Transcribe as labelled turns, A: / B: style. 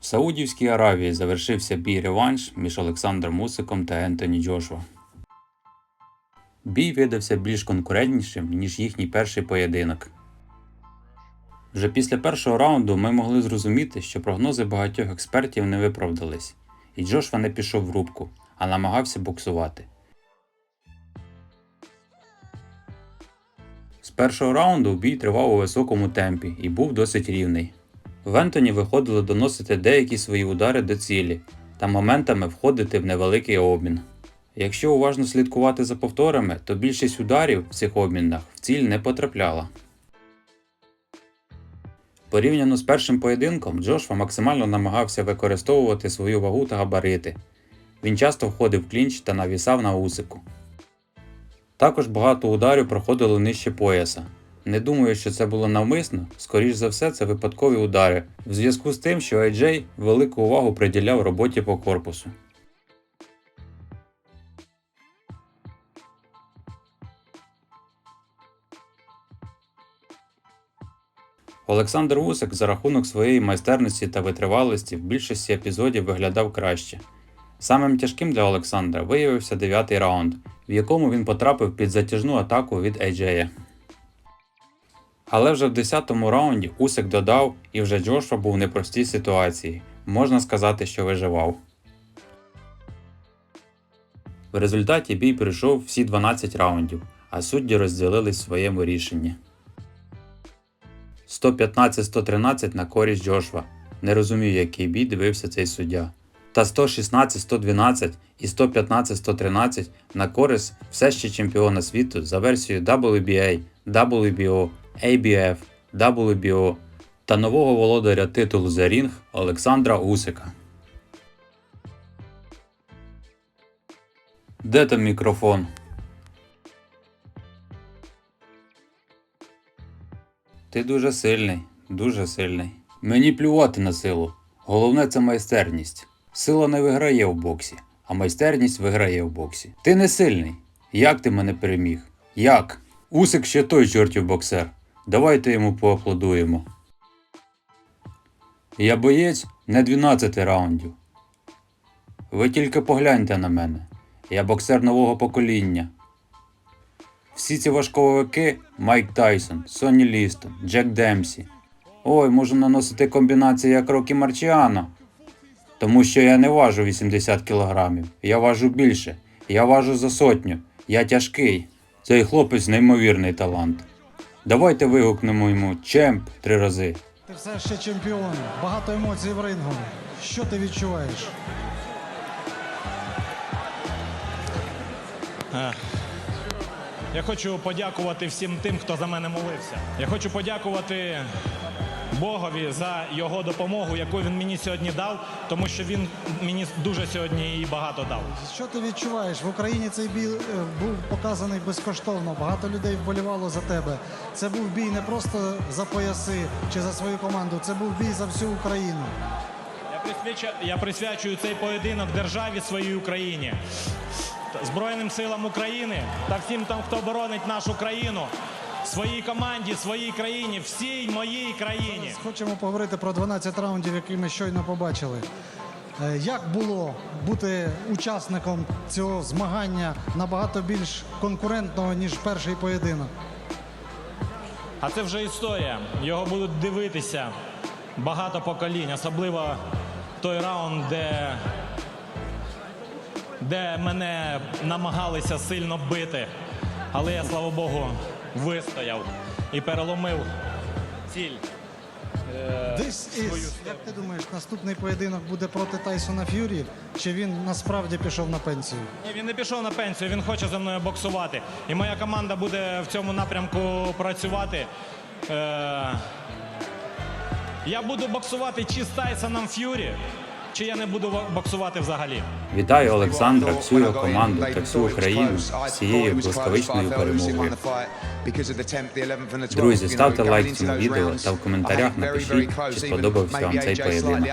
A: В Саудівській Аравії завершився бій реванш між Олександром Усиком та Ентоні Джошуа. Бій видався більш конкурентнішим, ніж їхній перший поєдинок. Вже після першого раунду ми могли зрозуміти, що прогнози багатьох експертів не виправдались, і Джошуа не пішов в рубку, а намагався боксувати. З першого раунду бій тривав у високому темпі і був досить рівний. В Ентоні виходило доносити деякі свої удари до цілі та моментами входити в невеликий обмін. Якщо уважно слідкувати за повторами, то більшість ударів в цих обмінах в ціль не потрапляла. Порівняно з першим поєдинком, Джошва максимально намагався використовувати свою вагу та габарити. Він часто входив в клінч та навісав на усику. Також багато ударів проходило нижче пояса. Не думаю, що це було навмисно, скоріш за все, це випадкові удари, в зв'язку з тим, що AJ велику увагу приділяв роботі по корпусу. Олександр Усик за рахунок своєї майстерності та витривалості в більшості епізодів виглядав краще. Самим тяжким для Олександра виявився дев'ятий раунд, в якому він потрапив під затяжну атаку від AJ. Але вже в 10-му раунді Усик додав, і вже Джошуа був в непростій ситуації. Можна сказати, що виживав. В результаті бій пройшов всі 12 раундів, а судді розділились в своєму рішенні. 115-113 на користь Джошва. Не розумію, який бій дивився цей суддя. Та 116-112 і 115-113 на користь все ще чемпіона світу за версією WBA, WBO, ABF, WBO та нового володаря титулу за рінг Олександра Усика. Де там мікрофон? Ти дуже сильний, дуже сильний. Мені плювати на силу. Головне це майстерність. Сила не виграє в боксі, а майстерність виграє в боксі. Ти не сильний. Як ти мене переміг? Як? Усик ще той чортів боксер. Давайте йому поаплодуємо. Я боєць не 12 раундів. Ви тільки погляньте на мене. Я боксер нового покоління. Всі ці важковики Майк Тайсон, Сонні Лістон, Джек Демсі. Ой, можу наносити комбінації як Рокі Марчіано. Тому що я не важу 80 кілограмів. Я важу більше. Я важу за сотню. Я тяжкий. Цей хлопець неймовірний талант. Давайте вигукнемо йому чемп три рази.
B: Ти все ще чемпіон. Багато емоцій в рингу. Що ти відчуваєш?
C: Я хочу подякувати всім тим, хто за мене молився. Я хочу подякувати Богові за його допомогу, яку він мені сьогодні дав, тому що він мені дуже сьогодні і багато дав.
B: Що ти відчуваєш? В Україні цей бій е, був показаний безкоштовно. Багато людей вболівало за тебе. Це був бій не просто за пояси чи за свою команду. Це був бій за всю Україну.
C: Я присвячую, я присвячую цей поєдинок державі своїй Україні, Збройним силам України та всім там, хто боронить нашу країну, своїй команді, своїй країні, всій моїй країні.
B: Хочемо поговорити про 12 раундів, які ми щойно побачили. Е, Як було бути учасником цього змагання набагато більш конкурентного, ніж перший поєдинок?
C: А це вже історія. Його будуть дивитися багато поколінь, особливо той раунд, де, де мене намагалися сильно бити. Але я, слава Богу, вистояв і переломив ціль.
B: This is, як ти думаєш, наступний поєдинок буде проти Тайсона Ф'юрі? Чи він насправді пішов на пенсію?
C: Ні, Він не пішов на пенсію, він хоче зі мною боксувати. І моя команда буде в цьому напрямку працювати. Е, я буду боксувати чи з Тайсоном Ф'юрі, чи я не буду боксувати взагалі.
A: Вітаю Олександра, всю його команду та всю Україну з цією блискавичною перемогою. Друзі, ставте лайк цьому відео та в коментарях напишіть, чи сподобався вам цей поєдинок.